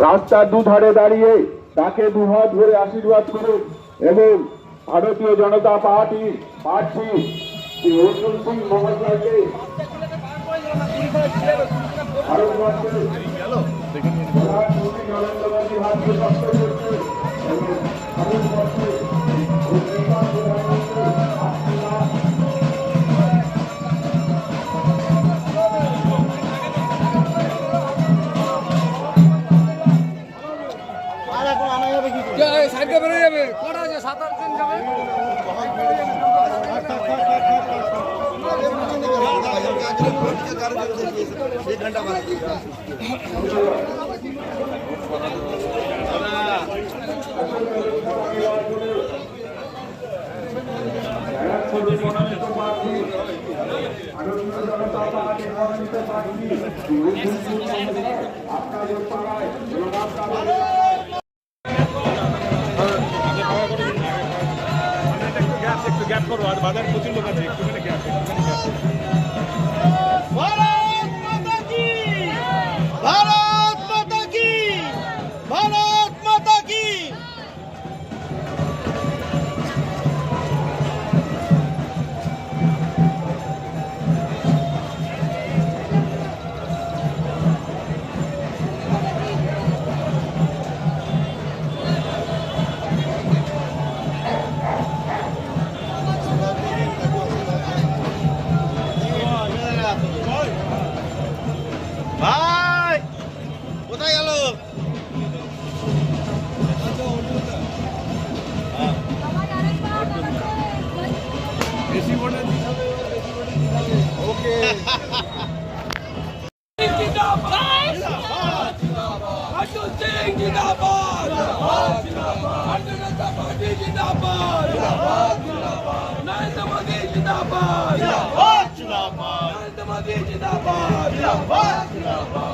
রাস্তার দুধারে দাঁড়িয়ে তাকে দুহাত ধরে আশীর্বাদ করুন এবং ভারতীয় জনতা পার্টি প্রার্থী অর্জুন সিং মহাশয়কে ভারতবর্ষের প্রধানমন্ত্রী নরেন্দ্র মোদী হাতকে আপনাদের পাড়ায় অর্জুন সিং জিন্দাবাদ ভারতীয় জনতা পার্টি জিন্দাবাদ নরেন্দ্র মোদী জিন্দাবাদ নরেন্দ্র মোদী জিন্দাবাদ সুদা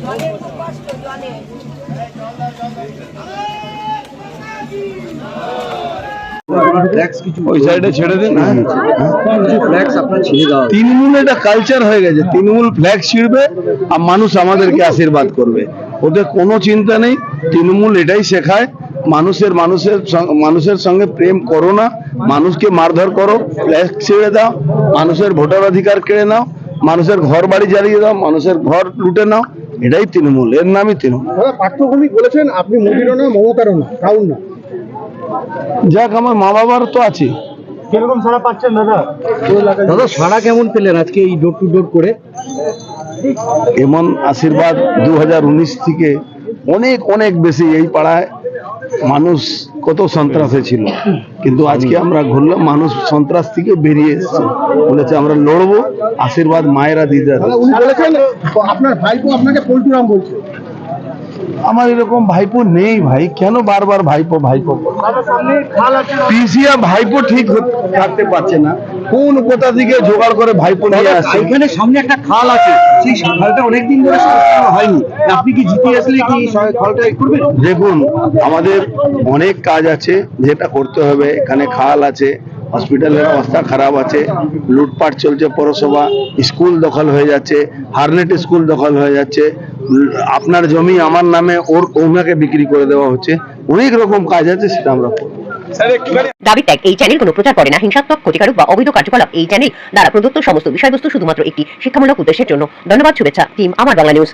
থাকলে খুব কষ্ট হয় ওই সাইডে ছেড়ে দিন। তৃণমূল এটা কালচার হয়ে গেছে। তৃণমূল ফ্ল্যাগ ছিড়বে আর মানুষ আমাদেরকে আশীর্বাদ করবে। ওদের কোনো চিন্তা নেই। তৃণমূল এটাই শেখায়। মানুষের মানুষের মানুষের সঙ্গে প্রেম করো না। মানুষকে মারধর করো। ফ্ল্যাগ ছিঁড়ে দাও। মানুষের ভোটার অধিকার কেড়ে নাও। মানুষের ঘর বাড়ি জ্বালিয়ে দাও। মানুষের ঘর লুটে নাও। এটাই তৃণমূল। এর নামই তৃণমূল। পার্থভূমিক বলেছেন আপনি মোদিরও না মমতারও না কাউর না যাক আমার মা বাবার তো আছে। কীরকম সারা পাচ্ছেন দাদা? দাদা সারা কেমন পেলেন আজকে এই ডোর টু ডোর করে? এমন আশীর্বাদ দু থেকে অনেক অনেক বেশি এই পাড়ায়। মানুষ কত সন্ত্রাসে ছিল। কিন্তু আজকে আমরা ঘুরলাম মানুষ সন্ত্রাস থেকে বেরিয়ে এসেছে। বলেছে আমরা লড়বো। আশীর্বাদ মায়েরা দিতে দাদা উনি বলেছেন আপনার ভাইপো আপনাকে পল্টুরাম বলছে। আমার এরকম ভাইপো নেই ভাই। কেন বারবার ভাইপো ভাইপো পিসিয়া ভাইপো ঠিক থাকতে পারছে না। কোন কোথা থেকে জোগাড় করে ভাইপো নিয়ে আসছে? এখানে সামনে একটা খাল আছে। সেই খালটা অনেকদিন ধরে হয়নি। আপনি কি জিতে আসলে কি খালটা করবেন? দেখুন আমাদের অনেক কাজ আছে যেটা করতে হবে। এখানে খাল আছে হসপিটালের অবস্থা খারাপ আছে লুটপাট চলছে পৌরসভা স্কুল দখল হয়ে যাচ্ছে হারনেট স্কুল দখল হয়ে যাচ্ছে আপনার জমি আমার নামে ওর ওনাকে বিক্রি করে দেওয়া হচ্ছে অনেক রকম কাজ আছে সেটা আমরা দাবি ত্যাগ এই চ্যানেল কোনো প্রচার করে না হিংসাত্মক ক্ষতিকারক বা অবৈধ কার্যকলাপ এই চ্যানেল দ্বারা প্রদত্ত সমস্ত বিষয়বস্তু শুধুমাত্র একটি শিক্ষামূলক উদ্দেশ্যের জন্য। ধন্যবাদ শুভেচ্ছা টিম আমার বাংলা নিউজ